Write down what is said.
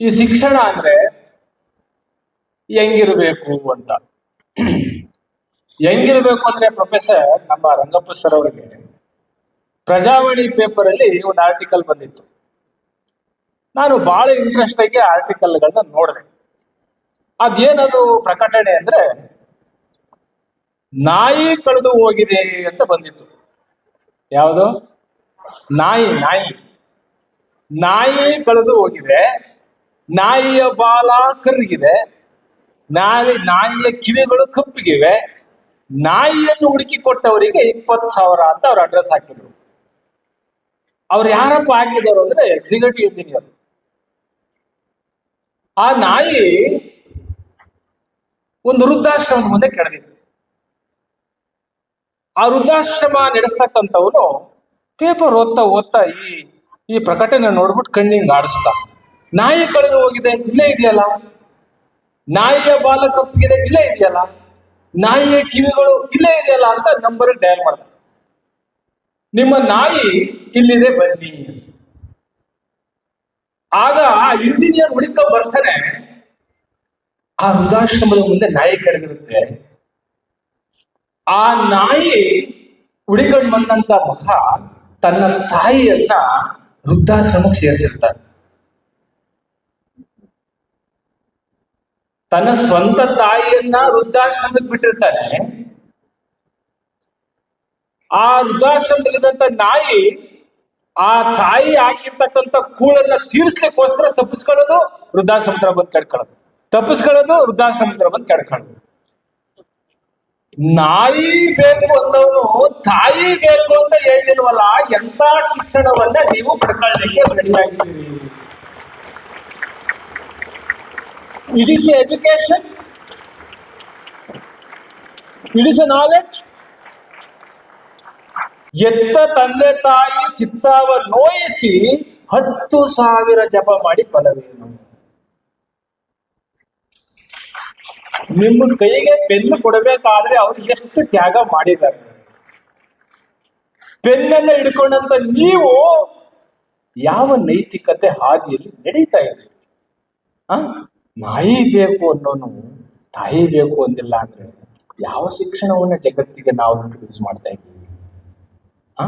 ಈ ಶಿಕ್ಷಣ ಅಂದ್ರೆ ಹೆಂಗಿರ್ಬೇಕು ಅಂತ. ಹೆಂಗಿರ್ಬೇಕು ಅಂದ್ರೆ ಪ್ರೊಫೆಸರ್ ನಮ್ಮ ರಂಗಪ್ಪ ಸರ್ ಅವರಿಗೆ ಪ್ರಜಾವಾಣಿ ಪೇಪರ್ ಅಲ್ಲಿ ಒಂದು ಆರ್ಟಿಕಲ್ ಬಂದಿತ್ತು. ನಾನು ಬಹಳ ಇಂಟ್ರೆಸ್ಟ್ ಆಗಿ ಆರ್ಟಿಕಲ್ಗಳನ್ನ ನೋಡಿದೆ. ಅದೇನದು ಪ್ರಕಟಣೆ ಅಂದ್ರೆ ನಾಯಿ ಕಳೆದು ಹೋಗಿದೆ ಅಂತ ಬಂದಿತ್ತು. ಯಾವುದು? ನಾಯಿ ನಾಯಿ. ನಾಯಿ ಕಳೆದು ಹೋಗಿದೆ. ನಾಯಿಯ ಬಾಲ ಕರ್ಗಿದೆ. ನಾಯಿ, ನಾಯಿಯ ಕಿವಿಗಳು ಕಪ್ಪಿಗಿವೆ. ನಾಯಿಯನ್ನು ಹುಡುಕಿ ಕೊಟ್ಟವರಿಗೆ ಇಪ್ಪತ್ತು ಸಾವಿರ ಅಂತ ಅವ್ರ ಅಡ್ರೆಸ್ ಹಾಕಿದ್ರು. ಅವ್ರು ಯಾರಪ್ಪ ಹಾಕಿದವರು ಅಂದ್ರೆ ಎಕ್ಸಿಕ್ಯೂಟಿವ್ ಇಂಜಿನಿಯರ್ ಆ ನಾಯಿ ಒಂದು ವೃದ್ಧಾಶ್ರಮದ ಮುಂದೆ ಕೆಡದಿತ್ತು. ಆ ವೃದ್ಧಾಶ್ರಮ ನಡೆಸ್ತಕ್ಕಂಥವನು ಪೇಪರ್ ಓದ್ತಾ ಓದ್ತಾ ಈ ಈ ಪ್ರಕಟಣೆ ನೋಡ್ಬಿಟ್ಟು ಕಣ್ಣಿಂಗ್ ಆಡಿಸ್ತಾ. ನಾಯಿ ಕಳೆದು ಹೋಗಿದೆ, ಇಲ್ಲೇ ಇದೆಯಲ್ಲ? ನಾಯಿಯ ಬಾಲ ತಪ್ಪಿಗಿದೆ ಇಲ್ಲೇ ಇದೆಯಲ್ಲ? ನಾಯಿಯ ಕಿವಿಗಳು ಇಲ್ಲೇ ಇದೆಯಲ್ಲ ಅಂತ ನಂಬರ್ ಡಯಲ್ ಮಾಡ್ತಾರೆ. ನಿಮ್ಮ ನಾಯಿ ಇಲ್ಲಿದೆ, ಬನ್ನಿ. ಆಗ ಆ ಇಂಜಿನಿಯರ್ ಹುಡುಕ ಬರ್ತಾನೆ, ಆ ವೃದ್ಧಾಶ್ರಮದ ಮುಂದೆ ನಾಯಿ ಕೆಡಗಿರುತ್ತೆ ಆ ನಾಯಿ ಹುಡಿಕೊಂಡು ಬಂದಂತ ಮಗ ತನ್ನ ತಾಯಿಯನ್ನ ವೃದ್ಧಾಶ್ರಮಕ್ಕೆ ಸೇರಿಸಿರ್ತಾನೆ. ತನ್ನ ಸ್ವಂತ ತಾಯಿಯನ್ನ ವೃದ್ಧಾಶ್ರಮಕ್ಕೆ ಬಿಟ್ಟಿರ್ತಾನೆ. ಆ ವೃದ್ಧಾಶ್ರಮದಲ್ಲಿದ್ದಂತ ನಾಯಿ ಆ ತಾಯಿ ಹಾಕಿರ್ತಕ್ಕಂಥ ಕೂಳನ್ನ ತೀರಿಸ್ಲಿಕ್ಕೋಸ್ಕರ ತಪ್ಪಿಸ್ಕೊಳ್ಳೋದು ವೃದ್ಧಾಶ್ರಮದ ಬಂದು ಕೆಡ್ಕೊಳ್ಳೋದು. ತಪ್ಪಿಸ್ಕೊಳ್ಳೋದು ವೃದ್ಧಾಶ್ರಮದ ಬಂದು ಕೆಡ್ಕೊಳ್ಳೋದು. ನಾಯಿ ಬೇಕು ಅಂದವನು ತಾಯಿ ಬೇಕು ಅಂತ ಹೇಳಿಲ್ವಲ್ಲ ಎಂತ ಶಿಕ್ಷಣವನ್ನ ನೀವು ಪಡ್ಕೊಳ್ಳಿಕ್ಕೆ ರೆಡಿಯಾಗಿದ್ದೀರಿ it a education It is a knowledge. ಎತ್ತ ತಂದೆ ತಾಯಿ ಚಿತ್ತಾವ ನೋಯಿಸಿ ಹತ್ತು ಸಾವಿರ ಜಪ ಮಾಡಿ ಫಲವೇನು ನಿಮ್ಮ ಕೈಗೆ ಪೆನ್ನು ಕೊಡಬೇಕಾದ್ರೆ ಅವರು ಎಷ್ಟು ತ್ಯಾಗ ಮಾಡಿದ್ದಾರೆ. ಪೆನ್ನೆಲ್ಲ ಹಿಡ್ಕೊಂಡಂತ ನೀವು ಯಾವ ನೈತಿಕತೆ ಹಾದಿಯಲ್ಲಿ ನಡೀತಾ ಇದೆ. ನಾಯಿ ಬೇಕು ಅನ್ನೋನು ತಾಯಿ ಬೇಕು ಅಂದಿಲ್ಲ ಅಂದ್ರೆ ಯಾವ ಶಿಕ್ಷಣವನ್ನ ಜಗತ್ತಿಗೆ ನಾವು ಇಂಟ್ರೊಡ್ಯೂಸ್ ಮಾಡ್ತಾ ಇದ್ದೀವಿ? ಆ?